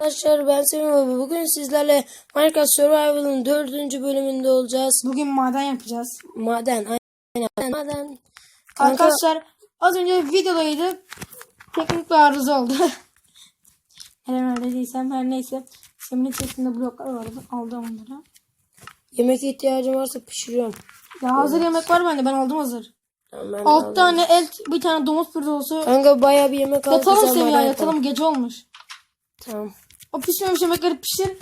Arkadaşlar ben Semih Baba. Bugün sizlerle Minecraft Survival'ın dördüncü bölümünde olacağız. Bugün maden yapacağız. Maden. Aynen. Maden. Kanka, Arkadaşlar az önce videodaydı. Teknik bir arıza oldu. Herhalde değilsem her neyse. Seminin içerisinde bloklar vardı. Aldım onları. yemek ihtiyacım varsa pişiriyorum. Ya hazır yemek var bende. Ben aldım hazır. De 6 aldım. tane el, bir tane domuz pirzosu. Kanka bayağı bir yemek aldık. Yatalım Semih ya yatalım. Gece olmuş. Tamam. O pişmemiş yemekleri pişir.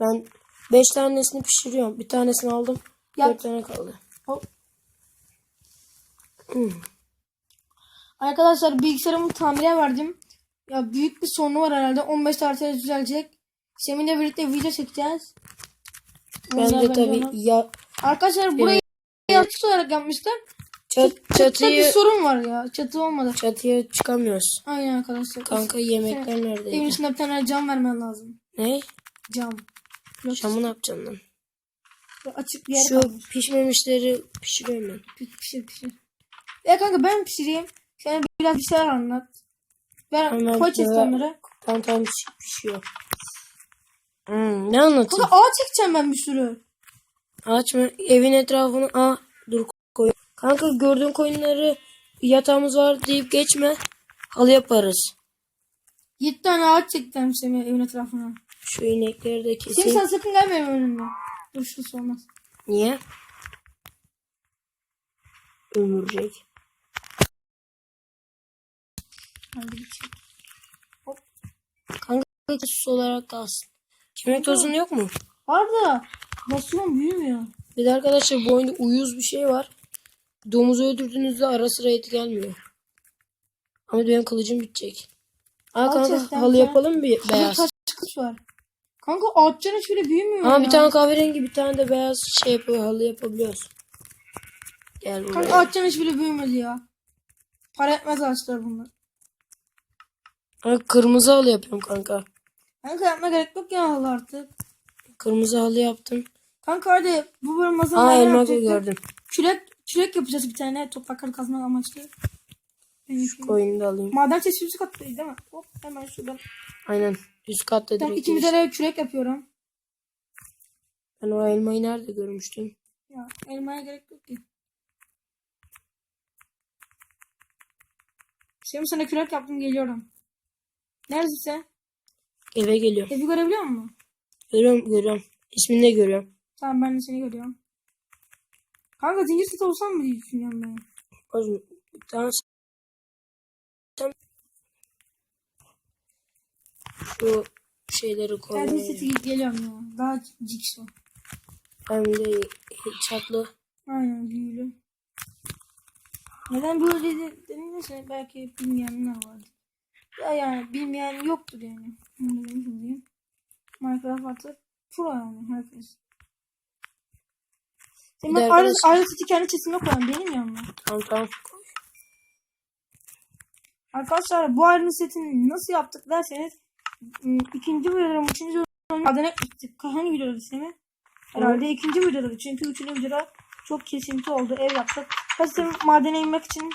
Ben 5 tanesini pişiriyorum. Bir tanesini aldım. Yap. 4 tane kaldı. Hop. Hmm. Arkadaşlar bilgisayarımı tamire verdim. Ya büyük bir sorunu var herhalde. 15 tarihte düzelecek. Seminle birlikte video çekeceğiz. Ben Onlar de tabii ya Arkadaşlar burayı yapış olarak yapmışlar. Çat, Çatıda bir çatıyı sorun var ya. Çatı olmadı. çatıya çıkamıyoruz. Aynen arkadaşlar. Kanka yemekler Evin neredeydi? içinde bir tane cam vermen lazım. Ne? Cam. Yok, Şamı ne yapacaksın lan? açık bir yer Şu kalmış. pişmemişleri pişiriyorum ben. Pişir pişir pişir. Ya kanka ben pişireyim. Sen biraz bir şeyler anlat. Ben Hemen koy chest böyle- onları. Tam tam piş- pişiyor. Hmm, ne anlatayım? Kanka ağaç çekeceğim ben bir sürü. Ağaç mı? Evin etrafını... Aa dur koy. Kanka gördüğün koyunları yatağımız var deyip geçme. Halı yaparız. 7 tane ağaç çekeceğim senin evin etrafına. Şu inekleri de keseyim. sen sakın gelme benim önüme. Olmaz. Niye? Ömürcek. Hadi bir şey. Kanka sus olarak kalsın. Kemik tozun yok mu? Var da basıyorum büyümüyor. Bir de arkadaşlar bu oyunda uyuz bir şey var. Domuzu öldürdüğünüzde ara sıra et gelmiyor. Ama benim kılıcım bitecek. Aa Al kanka halı yapalım bir beyaz? taş kılıç var. Kanka ağaçların hiçbiri büyümüyor Ama ya. bir tane kahverengi bir tane de beyaz şey yapıyor halı yapabiliyoruz. Gel buraya. Kanka ağaçların hiçbiri büyümedi ya. Para etmez ağaçlar bunlar. Kanka, kırmızı halı yapıyorum kanka. Kanka yapma gerek yok ya halı artık. Kırmızı halı yaptım. Kanka hadi bu bölüm Aa masada elma gördüm. Kürek, kürek yapacağız bir tane toprakları kazmak amaçlı. Şu koyunu da alayım. Maden çeşitli kattayız değil mi? Hop hemen şuradan. Aynen. Üst katta Tamam direkt. ikimize giriş. de kürek yapıyorum. Ben o elmayı nerede görmüştüm? Ya elmaya gerek yok ki. Şimdi sana kürek yaptım geliyorum. Neredesin sen? Eve geliyorum. Evi görebiliyor musun? Görüyorum görüyorum. İsmini de görüyorum. Tamam ben de seni görüyorum. Kanka zincir set olsam mı diye düşünüyorum ben. Oğlum, Tamam. Sen... Şu şeyleri koyayım. zincir seti geliyorum ya. Daha ciksu. Hem de çatlı. Aynen büyülü. Neden böyle dedi, denilirse belki bilmeyenler vardır. Ya yani bilmeyen yoktur yani. Olayım. Minecraft artık pro yani herkes. Sen Bir bak arkadaşlar- ayrı seti kendi çesime koyan benim yanıma. Tamam tamam. Arkadaşlar bu ayrı setini nasıl yaptık derseniz ım, ikinci videoda üçüncü videoda adına gittik. Hangi videoda ismi? Herhalde ikinci videoda çünkü üçüncü videoda çok kesinti oldu. Ev yaptık. Hadi madene inmek için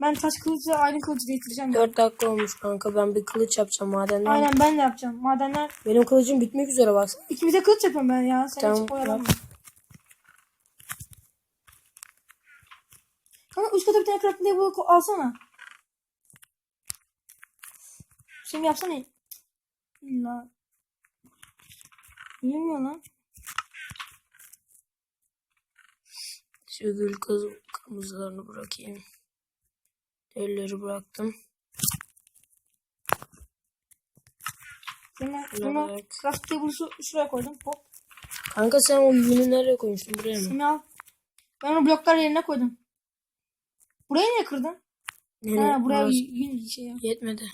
ben taş kılıçla aynı kılıcı değiştireceğim. ya. 4 dakika olmuş kanka. Ben bir kılıç yapacağım madenden. Aynen ben de yapacağım. Madenler Benim kılıcım bitmek üzere baksana. ikimize kılıç yapıyorum ben ya. Sen Tamam, hiç Kanka üst kata bir tane crafting table alsana. Şimdi yapsana. İlla. Bilmiyor lan. Şu gül kırmızılarını bırakayım. Elleri bıraktım. Şuna bunu bak. craft table'ı şu, şuraya koydum. Hop. Kanka sen o yünü nereye koymuştun? Buraya mı? Şimdi al. Ben onu bloklar yerine koydum. Burayı niye kırdın? Ne, ha buraya Burası yün şey ya. Yetmedi.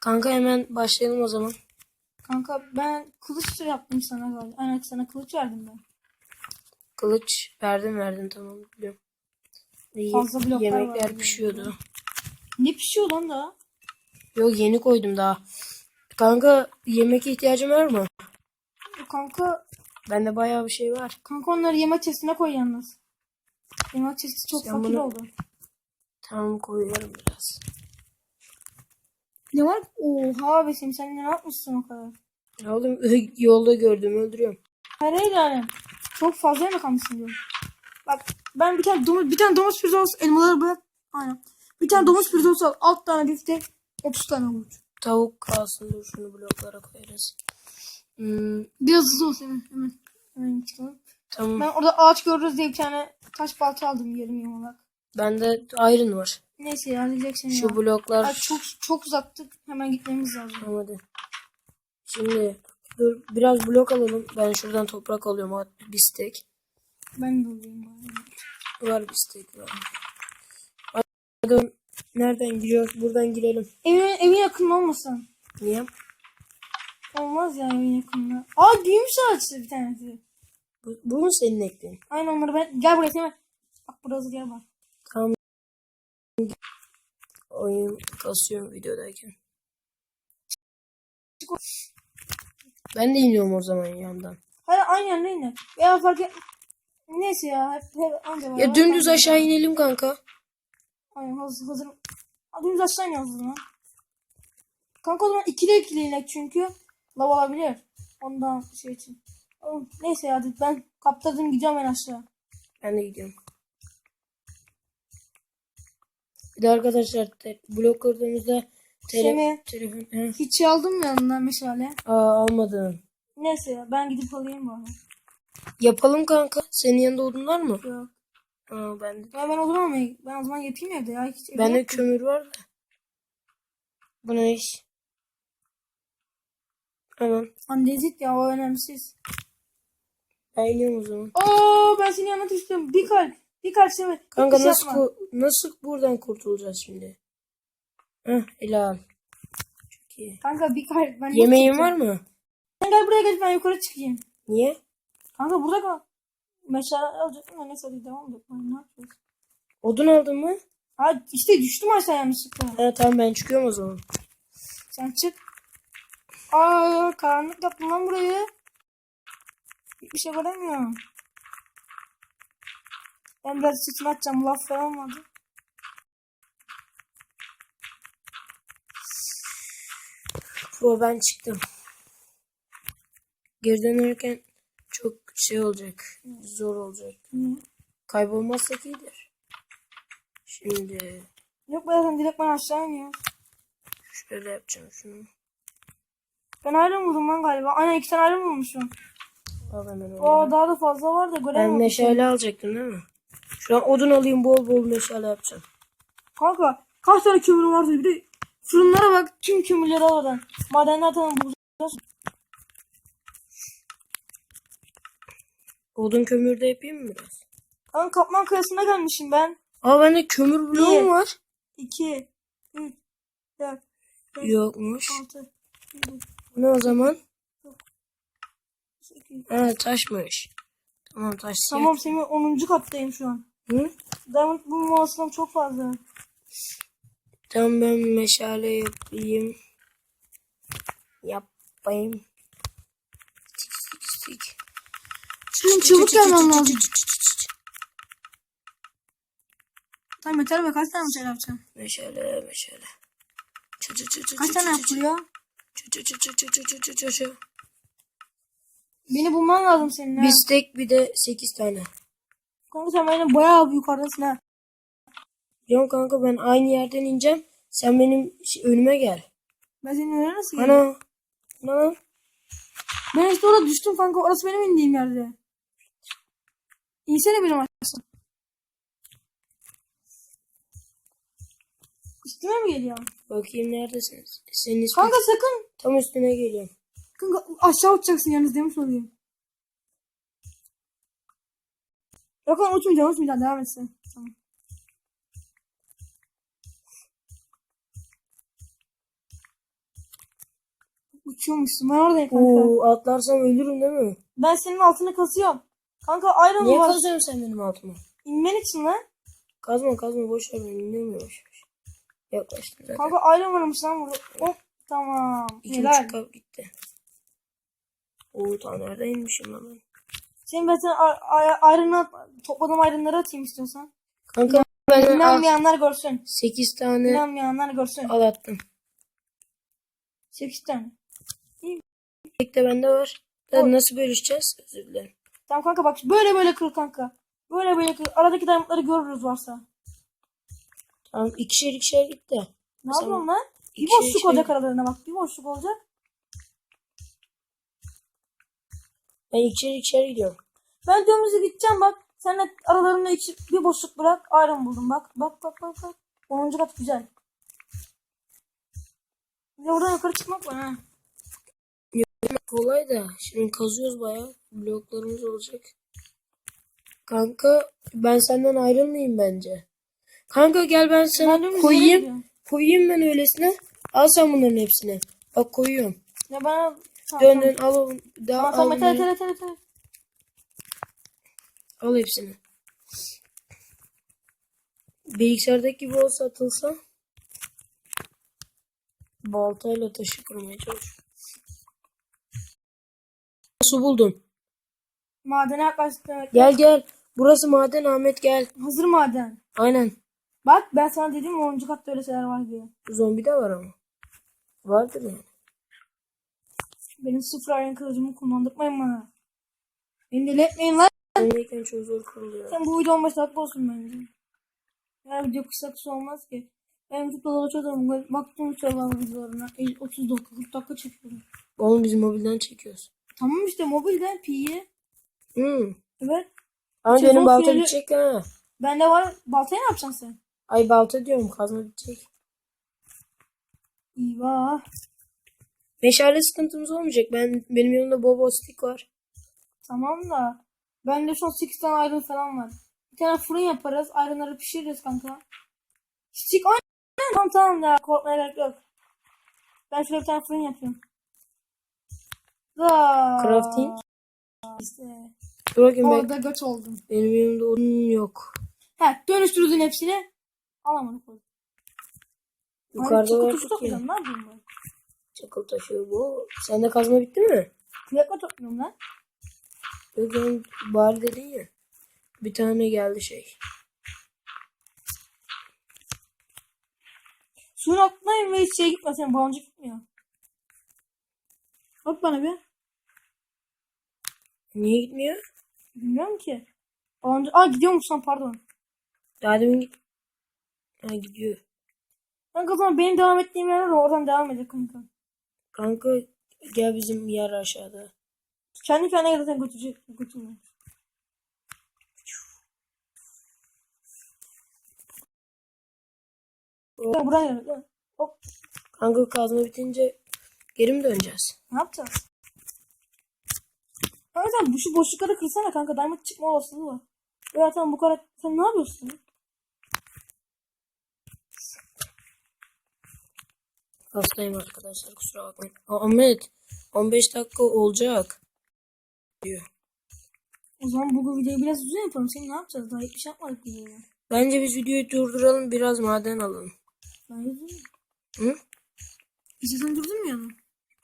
Kanka hemen başlayalım o zaman. Kanka ben kılıç yaptım sana galiba. Aynen sana kılıç verdim ben. Kılıç verdim verdim tamam biliyorum. Fazla bloklar Yemekler pişiyordu. Ne pişiyor lan daha? Yok yeni koydum daha. Kanka yemek ihtiyacın var mı? Kanka Bende bayağı bir şey var. Kanka onları yemek chestine koy yalnız. Yemek chesti çok Sen fakir bunu- oldu. Tamam koyuyorum biraz. Ne var? Oha be Semih sen ne yapmışsın o kadar? Ya oğlum yolda gördüm öldürüyorum. Hayır yani. Çok fazla yemek almışsın diyorum. Bak ben bir tane domuz, bir tane domuz pirzolas elmaları bırak. Aynen. Bir tane domuz pirzolas al. Alt tane biftek. 30 tane havuç. Tavuk kalsın dur şunu bloklara koyarız. Hmm, Biraz hızlı ol Semih. Hemen. Hemen çıkalım. Tamam. Ben orada ağaç görürüz diye bir tane taş balta aldım yarım yamalak. Bende iron var. Neyse ya diyecek seni Şu ya. bloklar. Ay, çok çok uzattık. Hemen gitmemiz lazım. Tamam hadi. Şimdi dur biraz blok alalım. Ben şuradan toprak alıyorum. Bir stek. Ben de olayım bari. Var bir stek var. Hadi nereden giriyoruz? Buradan girelim. Evin, evin yakın olmasın. Niye? Olmaz ya evin yakınında. Aa büyümüş ağaçtı bir tanesi. Bu, bu mu senin ektiğin? Aynen onları ben. Gel buraya Semih. Bak burası gel bak. Tamam. Oyun kasıyorum videodayken. Ben de iniyorum o zaman yandan. Hayır aynı yerine yine. Veya fark et. Neyse ya. Hep, hep anca var. Ya dümdüz aşağı inelim kanka. Aynen hazır. hazır. Dümdüz aşağı iniyoruz o zaman. Kanka o zaman ikili ikili inek çünkü. Lav olabilir. Ondan şey için. Oğlum, Neyse ya ben kaptırdım gidiyorum ben aşağı. Ben de gidiyorum. Bir de arkadaşlar te- blok kırdığımızda tele Semih. telefon He. Hiç şey aldın mı yanından meşale? Aa almadım. Neyse ya ben gidip alayım bari. Yapalım kanka. Senin yanında odun var mı? Yok. Aa ben de. Ya ben o zaman ben o zaman yapayım evde ya. Hiç evde Bende yok kömür var da. Bu ne iş? Tamam. Andezit ya o önemsiz. Ben iniyorum o zaman. Oo ben seni yanına düştüm. Bir kalp. Bir kalp Semih. Kanka şey nasıl yapma. nasıl buradan kurtulacağız şimdi? Heh helal. Çok iyi. Kanka bir kalp. Ben Yemeğin var mı? Sen gel buraya gel ben yukarı çıkayım. Niye? Kanka burada kal. Meşale alacaktım da neyse hadi devam edelim. Ne yapıyoruz? Odun aldın mı? Ha işte düştüm aşağı yanlışlıkla. He tamam ben çıkıyorum o zaman. Sen çık. Aa karanlık yaptım lan burayı. Hiçbir şey göremiyorum. Ben biraz sütünü açacağım. Laf vardı. Pro ben çıktım. Geri dönerken çok şey olacak. Zor olacak. Niye? Kaybolmazsak iyidir. Şimdi Yok be zaten direkt ben aşağı iniyorum. şöyle yapacağım şunu. Ben ayrım buldum lan galiba. Aynen iki tane ayrım bulmuşum. Al hemen onu. Oo daha da fazla var da Ben göremedim. meşale alacaktım değil mi? Şu an odun alayım bol bol meşale yapacağım. Kanka kaç tane kömürüm vardı bir de fırınlara bak tüm kömürleri al oradan. Madenler tamam bulacağız. Odun kömür de yapayım mı biraz? Kanka kaplan kayasına gelmişim ben. Aa bende kömür bloğum var. 2 3 4 5 Yokmuş. 6 7 Bu ne o zaman? 8 Ha taşmış. Tamam taş. Tamam Semih 10. kattayım şu an. Hı? Diamond bu olasılığım çok fazla. Tamam ben meşale yapayım. Yapayım. Tik tik tik. Senin çabuk gelmen lazım. Tamam yeter be kaç tane meşale yapacaksın? Meşale meşale. Çı çı çı çı Kaç tane yapılıyor? Çı çı çı çı çı çı çı çı çı. Beni bulman lazım senin. ha. Bir stek bir de 8 tane. Kanka sen benim bayağı yukarıdasın ha. Biliyorum kanka ben aynı yerden ineceğim. Sen benim önüme gel. Ben senin önüne nasıl geleyim? Ana. Ana. Ben işte orada düştüm kanka. Orası benim indiğim yerde. İnsene benim aşağısı. Üstüme mi geliyor? Bakayım neredesiniz? Senin ismin Kanka sakın. tam üstüne geliyorum. Kanka aşağı uçacaksın yalnız demiş olayım. Yok lan uçmayacağım uçmayacağım devam etsin. Tamam. Uçuyormuşsun ben oradayım kanka. Oo atlarsam ölürüm değil mi? Ben senin altını kasıyorum. Kanka ayrı mı Niye var? kazıyorsun sen benim altıma? İnmen için lan. Kazma kazma boş ver ben yavaş. Yaklaştım zaten. Kanka ayrı varmış lan burada. Hop tamam. İki Helal. buçuk kap gitti. Oo ta nereden inmişim lan ben? Senin ben sana a- a- ayrını at, topladığım ayrınları atayım istiyorsan. Kanka ben İnanmayanlar görsün. 8 tane İnanmayanlar görsün. al attım. 8 tane. Tek de bende var. Oy. nasıl bölüşeceğiz? Özür dilerim. Tamam kanka bak böyle böyle kır kanka. Böyle böyle kır. Aradaki diamondları görürüz varsa. Tamam ikişer ikişer git de. Ne yapıyorsun lan? Bir boşluk olacak aralarına bak. Bir boşluk olacak. Ben ikişer ikişer gidiyorum. Ben dümdüz gideceğim bak. Sen de aralarında iki, bir boşluk bırak. Iron buldum bak. Bak bak bak bak. 10. kat güzel. De oradan yukarı çıkmak var ha. Kolay da. Şimdi kazıyoruz bayağı. Bloklarımız olacak. Kanka ben senden ayrılmayayım bence. Kanka gel ben sana Ben koyayım. Koyayım ben öylesine. Al sen bunların hepsini. Bak koyuyorum. Ya bana... Tamam, Dön tamam. dön al oğlum. Daha Tamam al, tamam yeter yeter yeter. al hepsini. Bilgisayardaki gibi olsa atılsa baltayla taşı kırmaya çalışıyorum. Su buldum. Madene yaklaştık. Gel gel. Burası maden Ahmet gel. Hazır maden. Aynen. Bak ben sana dedim 10. katta öyle şeyler var diye. Zombi de var ama. Vardır yani. Benim sıfır iron kılıcımı kullandırmayın bana. Beni deli etmeyin lan. Öndeyken çok zor kırılıyor. Sen bu video 15 dakika olsun bence. Ya video kısa kısa olmaz ki. Ben YouTube'da dolaşıyordum. Baktım videolarına. 50, 30 dakika 40 dakika çekiyorum. Oğlum biz mobilden çekiyoruz. Tamam işte mobilden P'ye. Hmm. Evet. Ama Sezon benim balta finali- bitecek ha. Bende var. Baltayı ne yapacaksın sen? Ay balta diyorum kazma bitecek. Eyvah. Meşale sıkıntımız olmayacak. Ben benim yanımda bobo stick var. Tamam da. Bende şu an 8 tane iron falan var. Bir tane fırın yaparız. Iron'ları pişiririz kanka. Stick aynen. Tamam tamam ya. Korkmaya gerek yok. Ben şöyle bir tane fırın yapıyorum. Da. Crafting. İşte. Dur bakayım ben, Orada göç oldum. benim yanımda odun yok. He dönüştürdün hepsini. Alamadık. Yukarıda var. Ne yapayım ben? Çakıl taşı bu. Sende kazma bitti mi? Plaka topluyorum lan. Ben bari dedin ya. Bir tane geldi şey. Suyun altındayım ve hiç şey gitmesin. Baloncuk gitmiyor. Bak bana bir. Niye gitmiyor? Bilmiyorum ki. Baloncuk. Aa gidiyor musun pardon. Daha demin git. Ha gidiyor. Ben o zaman benim devam ettiğim yerler oradan devam edecek kanka. Kanka gel bizim yer aşağıda. Kendi kendine zaten götürecek. Götürmüyor. Ya buraya gel. Hop. Kanka kazma bitince geri mi döneceğiz? Ne yapacağız? Kanka sen bu şu boşlukları kırsana kanka. Diamond çıkma olasılığı var. Ya tamam bu kadar. Sen ne yapıyorsun? Hastayım arkadaşlar kusura bakmayın. Ahmet 15 dakika olacak. Diyor. O zaman bu videoyu biraz uzun yapalım. Sen ne yapacağız? Daha hiçbir şey yapmadık videoyu. Bence biz videoyu durduralım biraz maden alalım. Ben uzun. Hı? İstersen durdun mu yani?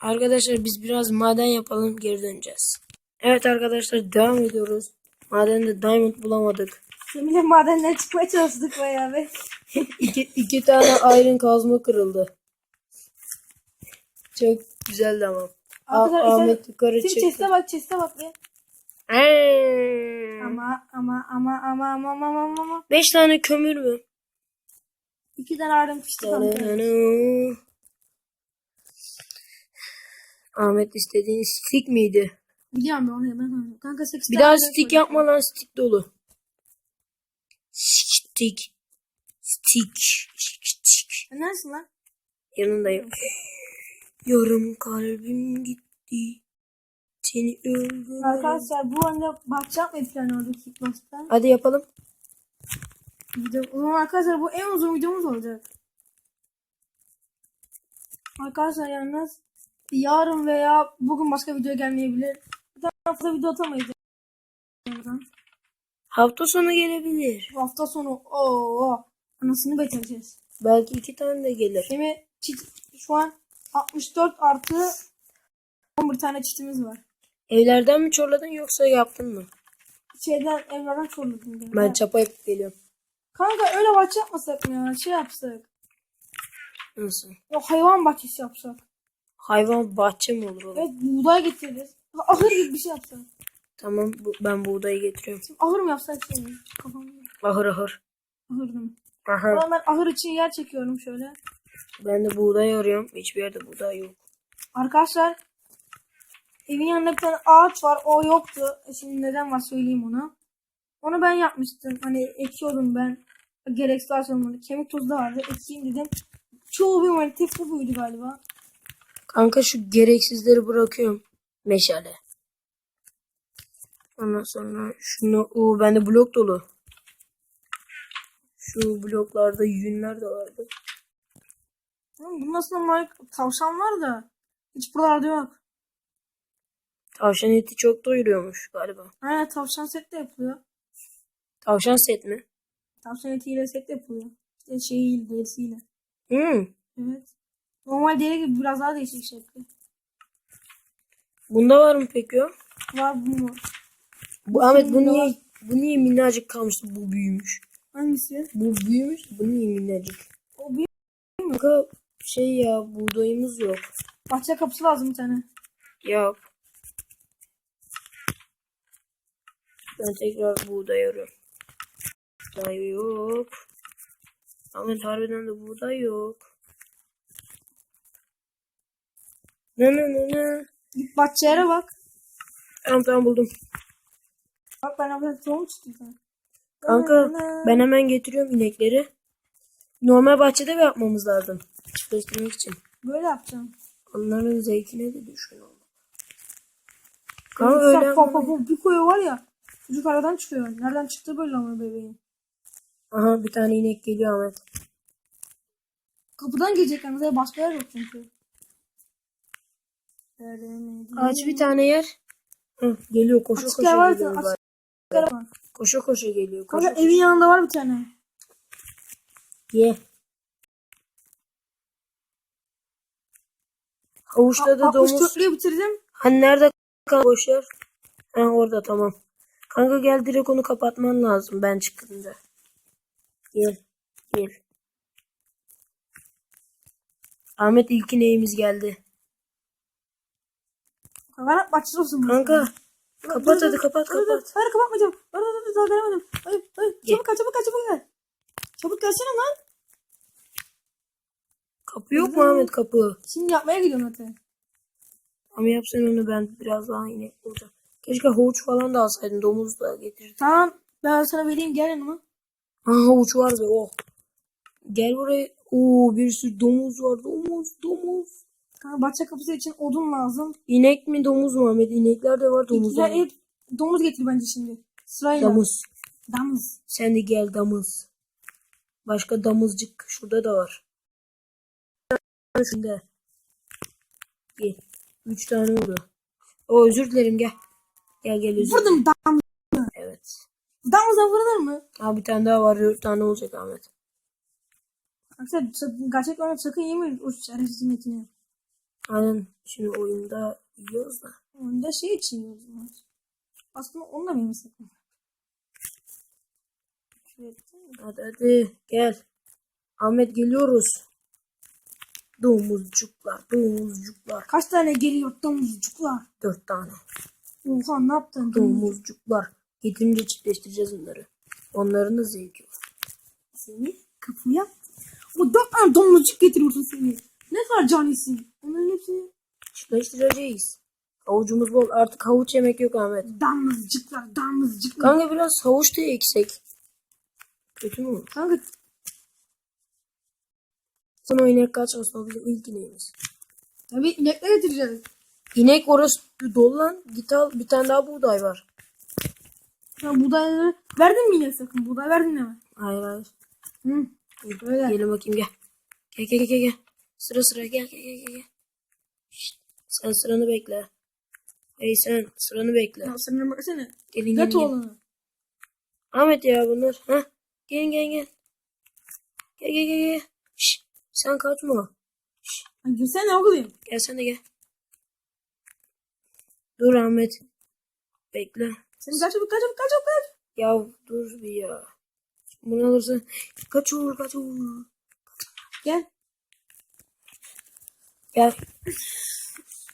Arkadaşlar biz biraz maden yapalım geri döneceğiz. Evet arkadaşlar devam ediyoruz. Madende diamond bulamadık. Seninle madenden çıkmaya çalıştık bayağı be. iki, iki tane iron kazma kırıldı. Çok güzeldi ama. Ah, Arkadaşlar Ahmet yukarı Sen çıktı. chest'e bak chest'e bak be. Eee. Ama ama ama ama ama ama ama ama. Beş tane kömür mü? İki tane ardım pişti kanka. Ahmet istediğin stick miydi? Biliyorum ben onu hemen. Kanka 8 Bir daha stick yapma lan stick dolu. Stick. Stick. Stick. Sen neresin lan? Yanındayım. Yarım kalbim gitti. Seni öldürdüm. Arkadaşlar bu oyunda bahçe yapmayı planlıyorduk ilk başta. Hadi yapalım. Video, o zaman arkadaşlar bu en uzun videomuz olacak. Arkadaşlar yalnız yarın veya bugün başka video gelmeyebilir. Bir hafta video atamayız. Hafta sonu gelebilir. Bu hafta sonu ooo anasını bekleyeceğiz. Belki iki tane de gelir. Şimdi şu an 64 artı 11 tane çitimiz var. Evlerden mi çorladın yoksa yaptın mı? Şeyden evlerden çorladım. Ben. Ben çapa yapıp geliyorum. Kanka öyle bahçe yapmasak mı ya? Şey yapsak. Nasıl? O hayvan bahçesi yapsak. hayvan bahçe mi olur oğlum? Evet buğday getiririz. Ahır gibi bir şey yapsak. Tamam bu, ben buğdayı getiriyorum. Şimdi ahır mı yapsak şey mi? Kafamda. Ahır ahır. Ahır değil mi? Ahır. Ben ahır için yer çekiyorum şöyle. Ben de buğday arıyorum. Hiçbir yerde buğday yok. Arkadaşlar evin yanında bir tane ağaç var. O yoktu. E Şimdi neden var söyleyeyim ona. Onu ben yapmıştım. Hani ekiyordum ben. Gereksiz ağaç olmadı. Kemik tozu da vardı. Ekeyim dedim. Çoğu benim hani tek bu buydu galiba. Kanka şu gereksizleri bırakıyorum. Meşale. Ondan sonra şunu... Oo bende blok dolu. Şu bloklarda yünler de vardı. Oğlum Bunun aslında mal- tavşan var da. Hiç buralarda yok. Tavşan eti çok doyuruyormuş galiba. Aynen tavşan set de yapılıyor. Tavşan set mi? Tavşan etiyle set de yapılıyor. İşte şeyiyle, derisiyle. Hmm. Evet. Normal deri gibi biraz daha değişik şekli. Bunda var mı peki o? Var bu mu? Bu Ahmet bu niye var. bu niye minnacık kalmıştı bu büyümüş. Hangisi? Bu büyümüş bu niye minnacık? O bir Kanka şey ya buğdayımız yok. bahçe kapısı lazım bir tane. Yap. Ben tekrar buğday arıyorum. Buğday yok. Ahmet harbiden de buğday yok. Ne ne ne ne. Git bahçelere bak. Tamam tamam buldum. Bak ben abla tohum çıktım sana. Kanka ben hemen getiriyorum inekleri. Normal bahçede mi yapmamız lazım? Çiftleştirmek için. Böyle yapacağım. Onların zevkine de düşkün olma. Kanka öyle pop bir koyu var ya. Çocuk aradan çıkıyor. Nereden çıktı böyle ama bebeğin. Aha bir tane inek geliyor Ahmet. Kapıdan gelecek yani. Başka yer yok çünkü. Aç bir tane yer. Hı, geliyor yer var geliyor. var. Koşa koşa geliyor. Koşa Kanka koşa. evin yanında var bir tane. Ye. Havuçta da 64 domuz. dörtlüğü bitirdim. Hani nerede kal boş yer? Ha orada tamam. Kanka gel direkt onu kapatman lazım ben çıktığımda. Gel. Gel. Ahmet ilk ineğimiz geldi. Kanka bahçesi olsun. Kanka kapat hadi kapat kapat. Hayır kapatmayacağım. Dur dur dur daha gelemedim. Hayır hayır. Çabuk gel çabuk gel çabuk gel. Çabuk gelsene lan. Kapı yok mu Ahmet kapı? Şimdi yapmaya gidiyorum zaten. Ama yapsan onu ben biraz daha inek bulacağım. Keşke havuç falan da alsaydın domuz da getirdin. Tamam. Ben sana vereyim gel yanıma. Ha havuç var be oh. Gel buraya. Oo bir sürü domuz var. Domuz domuz. Kanka bahçe kapısı için odun lazım. İnek mi domuz mu Ahmet? İnekler de var domuz var. hep domuz getir bence şimdi. Sırayla. Domuz. Domuz. Sen de gel damız. Başka damızcık şurada da var. Şurada. Gel. Üç tane oldu. O özür dilerim gel. Gel gel özür. Vurdum dam. Evet. Damızdan vurulur mu? Ha bir tane daha var. Dört tane olacak Ahmet. Arkadaşlar gerçekten sakın yemeyin o şerefsizin etini. Aynen. Şimdi oyunda yiyoruz da. Onda şey için yiyoruz. Aslında onu da mı yemesek mi? Hadi hadi gel. Ahmet geliyoruz. Domuzcuklar, domuzcuklar. Kaç tane geliyor domuzcuklar? Dört tane. Oha ne yaptın? Domuzcuklar. Getirince çiftleştireceğiz onları. Onların da zevki var. Seni kapıya. O dört tane domuzcuk getiriyorsun seni. Ne kadar canisin. Onların hepsini Çiftleştireceğiz. Havucumuz bol. Artık havuç yemek yok Ahmet. damızcıklar damızcıklar. Kanka biraz havuç da eksik. Kötü mü olur? Kanka Sen o inek kaçmasın o bizim ilk ineğimiz. tabii inekler getireceğiz. İnek orası dolu lan. Git al bir tane daha buğday var. Ya buğdayları verdin mi yine sakın? Buğday verdin mi? Hayır hayır. Hı. Öyle. Gelin bakayım gel. Gel gel gel gel. Sıra sıra gel gel gel gel. Şşt, sen sıranı bekle. Hey sen sıranı bekle. Ya sen baksana. Gelin gelin. Gelin. oğlunu. Ahmet ya bunlar. Ha? Gelin gelin gel. Gel gel gel gel. Şşt, sen kaçma. Ay gülsene oğlum. Gel sen de gel. Dur Ahmet. Bekle. Sen kaç kaç kaç kaç. Ya dur bir ya. Bunu alırsan kaç olur kaç olur. Gel. Gel.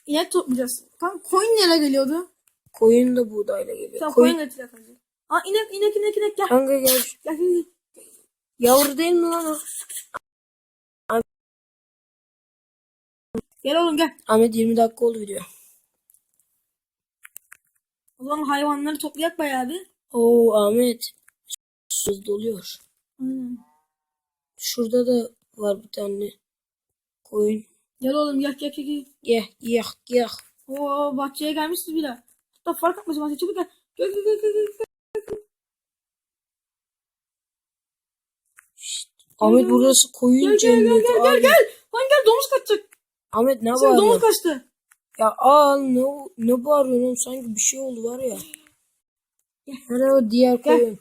inek toplayacağız. Kanka koyun neyle geliyordu? Koyun da buğdayla geliyor. Tamam Koyun... koyun getir kanka. Aa inek inek inek inek gel. Kanka gel. Gel gel. Yavru değil mi lan o? Gel oğlum gel. Ahmet 20 dakika oldu video. O zaman hayvanları toplayak bayağı bir. Oo Ahmet. Söz doluyor. Hmm. Şurada da var bir tane koyun. Gel oğlum gel gel. gel. Gel gel gel. Oo bahçeye gelmişiz bile. Hatta fark atmasın bahçeye çabuk gel. Gel gel gel gel. gel. Ahmet burası koyun Gel gel gel cenneti. gel gel abi. gel. Lan gel domuz kaçacak. Ahmet ne Sen domuz bağırıyorsun? kaçtı. Ya al ne, ne bağırıyorsun oğlum? Sanki bir şey oldu var ya. Nerede o diğer koyun?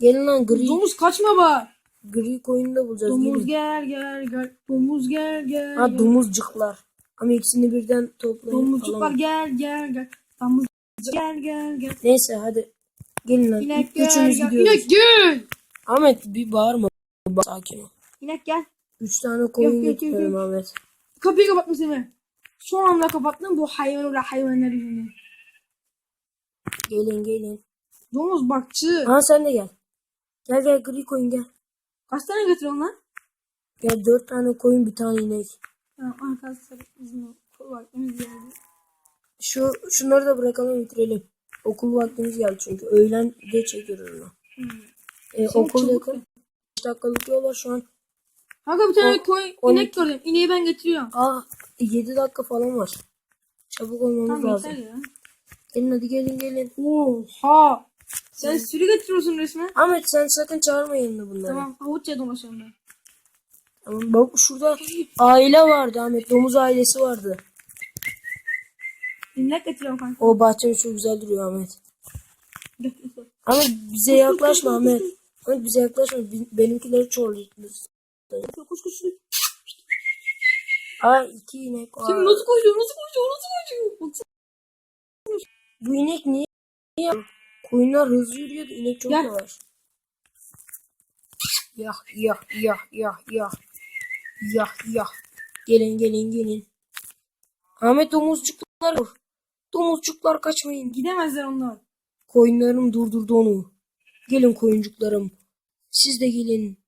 Gelin lan gri, Domuz kaçma bak. gri koyunu da bulacağız. Domuz gelin. gel gel gel. Domuz gel gel. Ha gel. domuzcuklar. Ama ikisini birden toplayın. Domuzcuklar alalım. gel gel gel. Domuz gel gel gel. Neyse hadi. Gelin lan. İnek gel Üçümüz gel. gidiyoruz. İnek gel. Ahmet bir bağırma. Ba- Sakin ol. İnek gel. Üç tane koyun getiriyorum. Ahmet. Kapıyı kapatma Semih. Son anda kapattım bu hayvan öyle hayvanlar yüzünden. Gelin gelin. Domuz bakçı. Ha sen de gel. Gel gel gri koyun gel. Kaç tane getiriyorsun lan? Gel dört tane koyun bir tane inek. Ya arkadaşlar bizim okul vaktimiz geldi. Şu şunları da bırakalım bitirelim. Okul vaktimiz geldi çünkü. Öğlen de çekiyoruz onu. Hmm. Ee, Şimdi okul yakın. 5 dakikalık yol var şu an. Kanka bir tane O- koy, on inek iki. gördüm. İneği ben getiriyorum. Aa 7 dakika falan var. Çabuk olmamız Tamam lazım. yeter ya. Gelin hadi gelin gelin. Oha. Sen sürü getiriyorsun resmen. Ahmet sen sakın çağırma yanına bunları. Tamam havuçça dolaşıyorum ben. Tamam. Bak şurada aile vardı Ahmet. Domuz ailesi vardı. İnek getiriyorum kanka. O bahçe çok güzel duruyor Ahmet. Ahmet bize yaklaşma Ahmet. Ahmet bize yaklaşma. Benimkileri çorluyoruz. Koş koş. Aa iki inek var. Şimdi nasıl koşuyor nasıl koşuyor nasıl koşuyor. Bu inek niye? niye? Koyunlar hızlı yürüyor da inek çok yavaş. Yah yah yah yah yah. Yah yah. Gelin gelin gelin. Ahmet domuzcuklar. Domuzcuklar kaçmayın. Gidemezler onlar. Koyunlarım durdurdu onu. Gelin koyuncuklarım. Siz de gelin.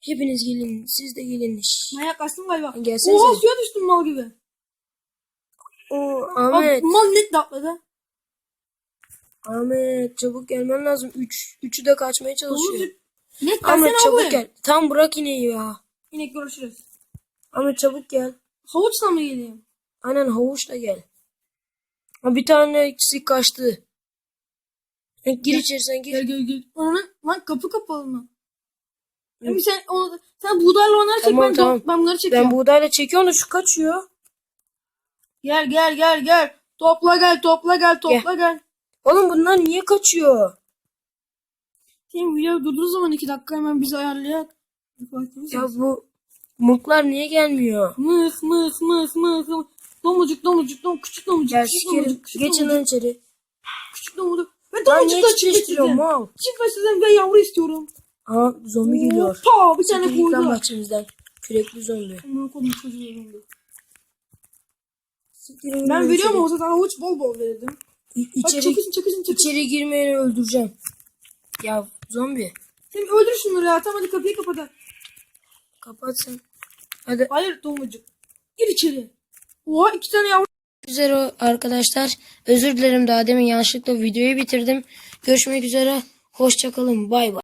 Hepiniz gelin. Siz de gelin. Şşş. Ben yaklaştım galiba. Gelsene Oha suya düştüm mal gibi. Oo, Ahmet. mal net de atladı. Ahmet çabuk gelmen lazım. Üç, üçü de kaçmaya çalışıyor. Net Ahmet çabuk abi. gel. Tam bırak ineği ya. İnek görüşürüz. Ahmet çabuk gel. Havuçla mı geleyim? Aynen havuçla gel. Bir tane eksik kaçtı. Ha, Gir içeri sen gir. Gel gel gel. Lan, lan kapı kapalı mı? Hem sen onu, sen buğdayla onları çek Tamam, ben, tamam. ben bunları çekeceğim. Ben buğdayla çekiyorum da şu kaçıyor. Gel gel gel gel. Topla gel topla gel topla gel. Oğlum bunlar niye kaçıyor? Şimdi video durduğu zaman iki dakika hemen bizi ayarlayak. Ya bu muklar niye gelmiyor? Mıh mıh mıh mıh mıh. Domuzcuk domuzcuk dom küçük domuzcuk Gel küçük sikerim. domuzcuk küçük Geçin lan içeri. küçük domuzcuk. Ve Lan niye domuzcukla çift çiftleştiriyorsun besledim. mal? Çift besledim ve yavru istiyorum. Aa zombi geliyor. Hoppa bir tane git lan koydu. bahçemizden. Kürekli zombi. Çocuğu. Siktirin Ben veriyorum ama zaten havuç bol bol verirdim. Bak İçeri, çekilsin çekilsin çekilsin. içeri girmeyeni öldüreceğim. Ya zombi. Sen öldür şunları ya. Tamam hadi kapıyı kapat. Kapat sen. Hadi. Hayır domuzcuk. Gir içeri. Oha iki tane yavru. Üzere arkadaşlar. Özür dilerim daha demin yanlışlıkla videoyu bitirdim. Görüşmek üzere. Hoşçakalın. Bay bay.